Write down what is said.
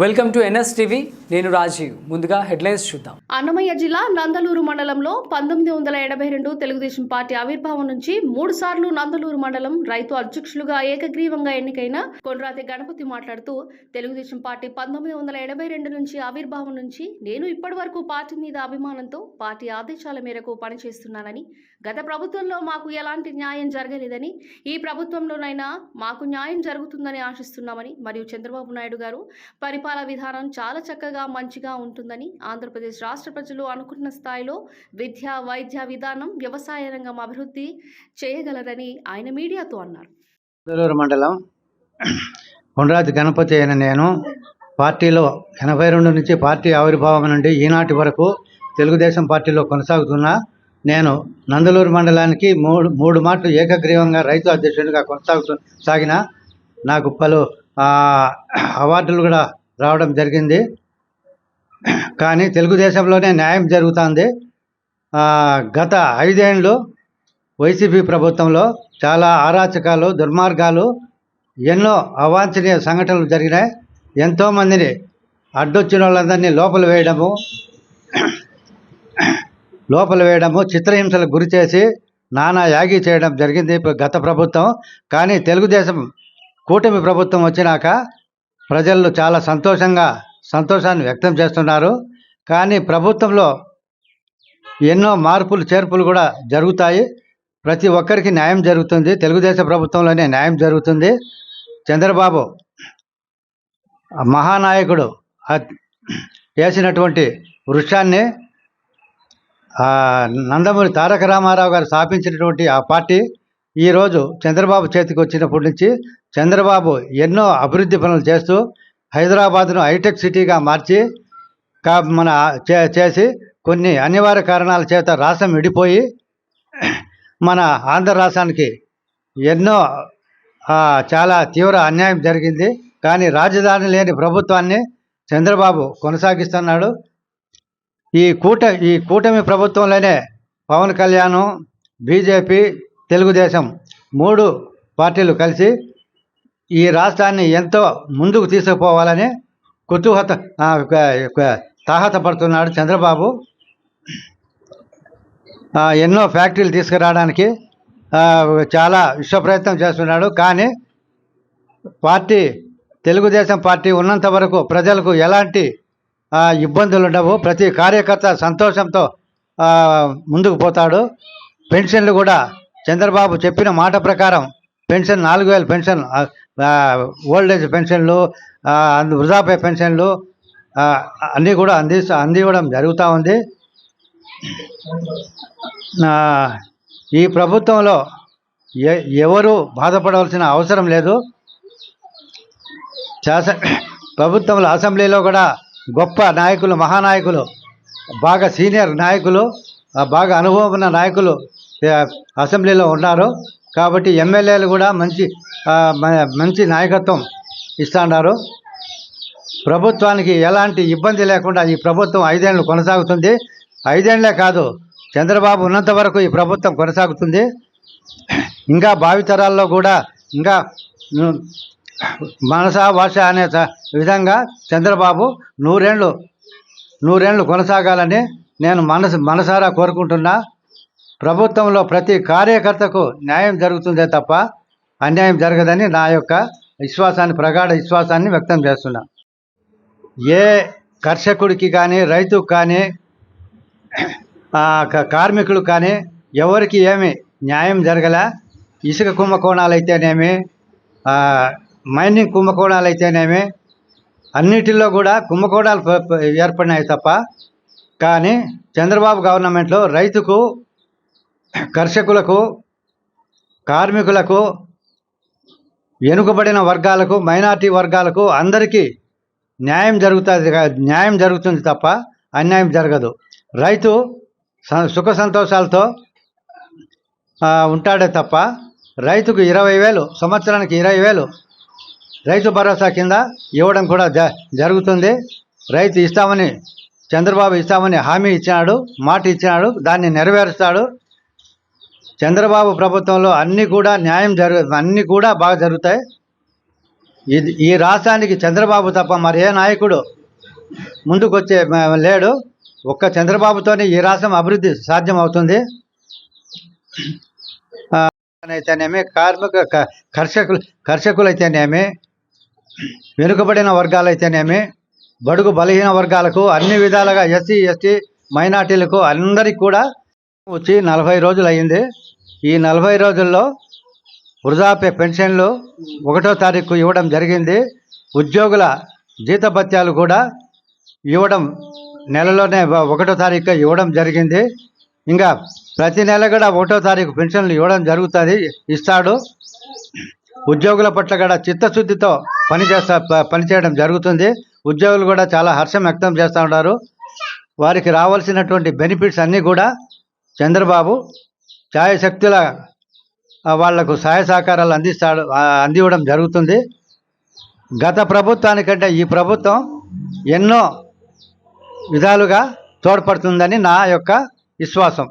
Welcome to NS TV. నేను రాజీవ్. ముందుగా headlines చూద్దాం. అన్నమయ్య జిల్లా నందలూరు మండలంలో పంతొమ్మిది వందల ఎనభై రెండు తెలుగుదేశం పార్టీ ఆవిర్భావం నుంచి మూడు సార్లు నందలూరు మండలం రైతు అధ్యక్షులుగా ఏకగ్రీవంగా ఎన్నికైన కొనరాతి గణపతి మాట్లాడుతూ తెలుగుదేశం పార్టీ పంతొమ్మిది వందల ఎనభై రెండు నుంచి ఆవిర్భావం నుంచి నేను ఇప్పటి వరకు పార్టీ మీద అభిమానంతో పార్టీ ఆదేశాల మేరకు పనిచేస్తున్నానని గత ప్రభుత్వంలో మాకు ఎలాంటి న్యాయం జరగలేదని ఈ ప్రభుత్వంలోనైనా మాకు న్యాయం జరుగుతుందని ఆశిస్తున్నామని మరియు చంద్రబాబు నాయుడు గారు పరి పరిపాలన విధానం చాలా చక్కగా మంచిగా ఉంటుందని ఆంధ్రప్రదేశ్ రాష్ట్ర ప్రజలు అనుకున్న స్థాయిలో విద్య వైద్య విధానం వ్యవసాయ రంగం అభివృద్ధి చేయగలరని ఆయన మీడియాతో అన్నారు. దొలూరు మండలం కొండరాజు గణపతి అయిన నేను పార్టీలో ఎనభై రెండు నుంచి పార్టీ ఆవిర్భావం నుండి ఈనాటి వరకు తెలుగుదేశం పార్టీలో కొనసాగుతున్న నేను నందలూరు మండలానికి మూడు మూడు మాటలు ఏకగ్రీవంగా రైతు అధ్యక్షుడిగా కొనసాగుతు సాగిన. నాకు పలు అవార్డులు కూడా రావడం జరిగింది. కానీ తెలుగుదేశంలోనే న్యాయం జరుగుతుంది. గత ఐదేళ్ళు వైసీపీ ప్రభుత్వంలో చాలా అరాచకాలు దుర్మార్గాలు ఎన్నో అవాంఛనీయ సంఘటనలు జరిగినాయి. ఎంతోమందిని అడ్డొచ్చిన వాళ్ళందరినీ లోపల వేయడము లోపల వేయడము చిత్రహింసలకు గురి చేసి నానా యాగి చేయడం జరిగింది. గత ప్రభుత్వం. కానీ తెలుగుదేశం కూటమి ప్రభుత్వం వచ్చినాక ప్రజలు చాలా సంతోషంగా సంతోషాన్ని వ్యక్తం చేస్తున్నారు. కానీ ప్రభుత్వంలో ఎన్నో మార్పులు చేర్పులు కూడా జరుగుతాయి. ప్రతి ఒక్కరికి న్యాయం జరుగుతుంది. తెలుగుదేశం ప్రభుత్వంలోనే న్యాయం జరుగుతుంది. చంద్రబాబు మహానాయకుడు వేసినటువంటి వృక్షాన్ని నందమూరి తారక రామారావు గారు స్థాపించినటువంటి ఆ పార్టీ ఈరోజు చంద్రబాబు చేతికి వచ్చినప్పటి నుంచి చంద్రబాబు ఎన్నో అభివృద్ధి పనులు చేస్తూ హైదరాబాద్ను హైటెక్ సిటీగా మార్చి కా మన చే చేసి కొన్ని అనివార్య కారణాల చేత రాష్ట్రం విడిపోయి మన ఆంధ్ర రాష్ట్రానికి ఎన్నో చాలా తీవ్ర అన్యాయం జరిగింది. కానీ రాజధాని లేని ప్రభుత్వాన్ని చంద్రబాబు కొనసాగిస్తున్నాడు. ఈ కూట ఈ కూటమి ప్రభుత్వంలోనే పవన్ కళ్యాణ్ బీజేపీ తెలుగుదేశం మూడు పార్టీలు కలిసి ఈ రాష్ట్రాన్ని ఎంతో ముందుకు తీసుకుపోవాలని కుతూహత తాహతపడుతున్నాడు చంద్రబాబు. ఎన్నో ఫ్యాక్టరీలు తీసుకురావడానికి చాలా విశ్వ ప్రయత్నం చేస్తున్నాడు. కానీ పార్టీ తెలుగుదేశం పార్టీ ఉన్నంత వరకు ప్రజలకు ఎలాంటి ఇబ్బందులు ఉండవు. ప్రతి కార్యకర్త సంతోషంతో ముందుకు పోతాడు. పెన్షన్లు కూడా చంద్రబాబు చెప్పిన మాట ప్రకారం పెన్షన్ నాలుగు వేల పెన్షన్ ఓల్డ్ ఏజ్ పెన్షన్లు వృధాపే అందు- వృద్ధాప్య పెన్షన్లు అన్నీ కూడా అంది అందివ్వడం జరుగుతూ ఉంది. ఈ ప్రభుత్వంలో ఎ ఎవరు బాధపడవలసిన అవసరం లేదు. శాస ప్రభుత్వంలో అసెంబ్లీలో కూడా గొప్ప నాయకులు మహానాయకులు బాగా సీనియర్ నాయకులు బాగా అనుభవం ఉన్న నాయకులు అసెంబ్లీలో ఉన్నారు. కాబట్టి ఎమ్మెల్యేలు కూడా మంచి మంచి నాయకత్వం ఇస్తున్నారు ప్రభుత్వానికి ఎలాంటి ఇబ్బంది లేకుండా ఈ ప్రభుత్వం ఐదేళ్ళు కొనసాగుతుంది. ఐదేళ్ళే కాదు చంద్రబాబు ఉన్నంత వరకు ఈ ప్రభుత్వం కొనసాగుతుంది. ఇంకా భావితరాల్లో కూడా ఇంకా మనస భాష అనే విధంగా చంద్రబాబు నూరేళ్ళు నూరేళ్ళు కొనసాగాలని నేను మనసు మనసారా కోరుకుంటున్నా. ప్రభుత్వంలో ప్రతి కార్యకర్తకు న్యాయం జరుగుతుందే తప్ప అన్యాయం జరగదని నా యొక్క విశ్వాసాన్ని ప్రగాఢ విశ్వాసాన్ని వ్యక్తం చేస్తున్నా. ఏ కర్షకుడికి కానీ రైతుకు కానీ ఆ, కార్మికులకు కానీ ఎవరికి ఏమి న్యాయం జరగలే ఇసుక కుంభకోణాలు అయితేనేమి మైనింగ్ కుంభకోణాలు అయితేనేమి అన్నిటిలో కూడా కుంభకోణాలు ఏర్పడినాయి తప్ప కానీ చంద్రబాబు గవర్నమెంట్లో రైతుకు కర్షకులకు కార్మికులకు వెనుకబడిన వర్గాలకు మైనార్టీ వర్గాలకు అందరికీ న్యాయం జరుగుతుంది న్యాయం జరుగుతుంది తప్ప అన్యాయం జరగదు. రైతు స- సుఖ సంతోషాలతో ఉంటాడే తప్ప రైతుకు ఇరవై వేలు సంవత్సరానికి ఇరవై వేలు రైతు భరోసా కింద ఇవ్వడం కూడా జ జరుగుతుంది. రైతు ఇస్తామని చంద్రబాబు ఇస్తామని హామీ ఇచ్చినాడు మాట ఇచ్చినాడు దాన్ని నెరవేరుస్తాడు. చంద్రబాబు ప్రభుత్వంలో అన్నీ కూడా న్యాయం జరుగు అన్నీ కూడా బాగా జరుగుతాయి. ఇది ఈ రాష్ట్రానికి చంద్రబాబు తప్ప మరి ఏ నాయకుడు ముందుకొచ్చే లేడు. ఒక్క చంద్రబాబుతోనే ఈ రాష్ట్రం అభివృద్ధి సాధ్యం అవుతుంది అయితేనేమి కార్మిక క- కర్షకులు కర్షకులైతేనేమి వెనుకబడిన వర్గాలైతేనేమి బడుగు బలహీన వర్గాలకు అన్ని విధాలుగా ఎస్సీ ఎస్టీ మైనార్టీలకు అందరికి కూడా వచ్చి నలభై రోజులు అయింది ఈ నలభై రోజుల్లో వృధాప్య పెన్షన్లు ఒకటో తారీఖు ఇవ్వడం జరిగింది. ఉద్యోగుల జీతభత్యాలు కూడా ఇవ్వడం నెలలోనే ఒకటో తారీఖు ఇవ్వడం జరిగింది. ఇంకా ప్రతి నెల కూడా ఒకటో తారీఖు పెన్షన్లు ఇవ్వడం జరుగుతుంది ఇస్తాడు. ఉద్యోగుల పట్ల కూడా చిత్తశుద్ధితో పనిచేస్తా ప- పనిచేయడం జరుగుతుంది. ఉద్యోగులు కూడా చాలా హర్షం వ్యక్తం చేస్తూ ఉన్నారు. వారికి రావాల్సినటువంటి బెనిఫిట్స్ అన్నీ కూడా చంద్రబాబు ఛాయశక్తుల ఆ, వాళ్ళకు సహాయ సహకారాలు అందిస్తాడు అందివ్వడం జరుగుతుంది. గత ప్రభుత్వానికంటే ఈ ప్రభుత్వం ఎన్నో విధాలుగా తోడ్పడుతుందని నా యొక్క విశ్వాసం.